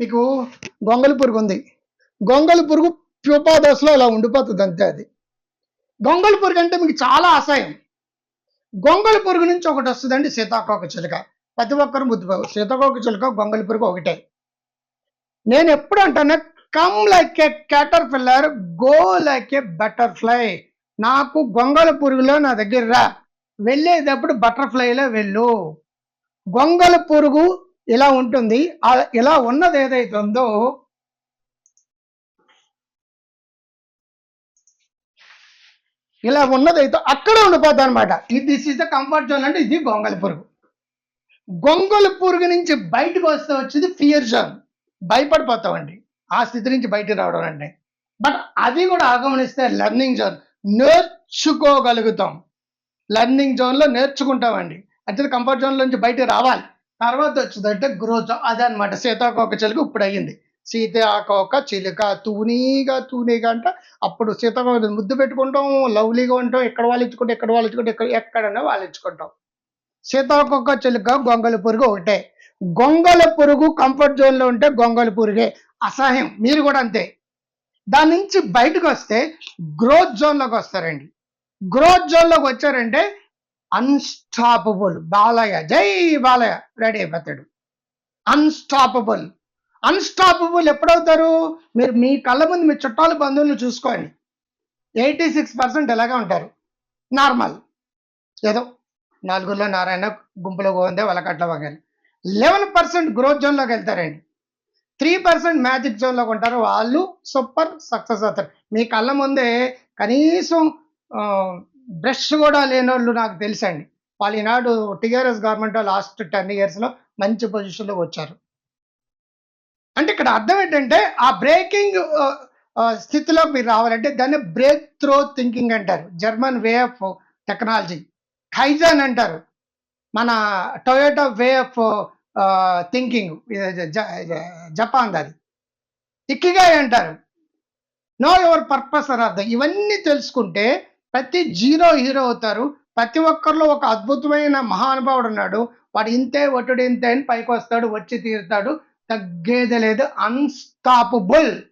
మీకు గొంగలి పురుగు ఉంది. గొంగలి పురుగు ప్యూపా దశలో ఇలా ఉండిపోతుంది అంతే అది. గొంగలి పురుగు అంటే మీకు చాలా అసహ్యం. గొంగలి పురుగు నుంచి ఒకటి వస్తుందండి సీతాకోక చిలుక. ప్రతి ఒక్కరు ముద్దు సీతాకోక చిలుక గొంగలి పురుగు ఒకటే. నేను ఎప్పుడు అంటాను come like a caterpillar go like a butterfly నాకు గొంగళ పురుగులో నా దగ్గర రా. వెళ్ళేటప్పుడు బటర్ఫ్లైలో వెళ్ళు. గొంగళ పురుగు ఇలా ఉంటుంది. ఇలా ఉన్నది ఏదైతే ఉందో ఇలా ఉన్నదైతే అక్కడ ఉండిపోద్ది అనమాట this is the comfort zone అంటే ఇది గొంగళ పురుగు. గొంగళ పురుగు నుంచి బయటకు వస్తే వచ్చేది ఫియర్ జోన్ భయపడిపోతామండి. ఆ స్థితి నుంచి బయటకు రావడం అంటే. బట్ అది కూడా ఆగమనిస్తే లెర్నింగ్ జోన్ నేర్చుకోగలుగుతాం. లెర్నింగ్ జోన్లో నేర్చుకుంటామండి. అంటే కంఫర్ట్ జోన్ నుంచి బయటకు రావాలి. తర్వాత వచ్చిందంటే గ్రోత్ అదనమాట సీతాకోక చిలుక ఇప్పుడు అయ్యింది సీతాకోక చిలుక తూనీగా తూనీగా అంటే. అప్పుడు సీతాకోక ముద్దు పెట్టుకుంటాం లవ్లీగా ఉంటాం. ఎక్కడ వాలించుకుంటాం ఎక్కడ వాలించుకుంటాం ఎక్కడ ఎక్కడన్నా ఇచ్చుకుంటాం. సీతాకోక చిలుక గొంగళ పురుగు ఒకటే. గొంగళ పురుగు కంఫర్ట్ జోన్లో ఉంటే గొంగళ పురుగే. అసహ్యం. మీరు కూడా అంతే. దాని నుంచి బయటకు వస్తే గ్రోత్ జోన్లోకి వస్తారండి. గ్రోత్ జోన్లోకి వచ్చారంటే అన్స్టాపబుల్ బాలయ్య. జై బాలయ్య. రెడీ అయిపోతాడు. అన్స్టాపబుల్ అన్స్టాపబుల్ ఎప్పుడవుతారు? మీరు మీ కళ్ళ ముందు మీ చుట్టాల బంధువులను చూసుకోండి. ఎయిటీ సిక్స్ పర్సెంట్ ఎలాగే ఉంటారు. నార్మల్. ఏదో నలుగురిలో నారాయణ గుంపులో గోవిందే వలకట్ల వగని లెవెన్ పర్సెంట్ గ్రోత్ జోన్లోకి వెళ్తారండి. త్రీ పర్సెంట్ మ్యాజిక్ జోన్లోకి ఉంటారు. వాళ్ళు సూపర్ సక్సెస్ అవుతారు. మీ కళ్ళ ముందే కనీసం బ్రష్ కూడా లేని వాళ్ళు నాకు తెలుసండి. వాళ్ళు ఈనాడు టీఆర్ఎస్ గవర్నమెంట్ లాస్ట్ టెన్ ఇయర్స్లో మంచి పొజిషన్లోకి వచ్చారు. అంటే ఇక్కడ అర్థం ఏంటంటే ఆ బ్రేకింగ్ స్థితిలో మీరు రావాలంటే దాన్ని బ్రేక్ త్రో థింకింగ్ అంటారు. German way of technology kaizen అంటారు. మన Toyota way of thinking Japan అది ఇక్కిగాయ్ అంటారు. నో యువర్ పర్పస్ అని అర్థం. ఇవన్నీ తెలుసుకుంటే ప్రతి జీరో హీరో అవుతారు. ప్రతి ఒక్కరిలో ఒక అద్భుతమైన మహానుభావుడు ఉన్నాడు. వాడు ఇంతే ఒట్టుడు ఇంతే అని పైకి వస్తాడు వచ్చి తీరుతాడు. తగ్గేది లేదు. అన్స్టాపబుల్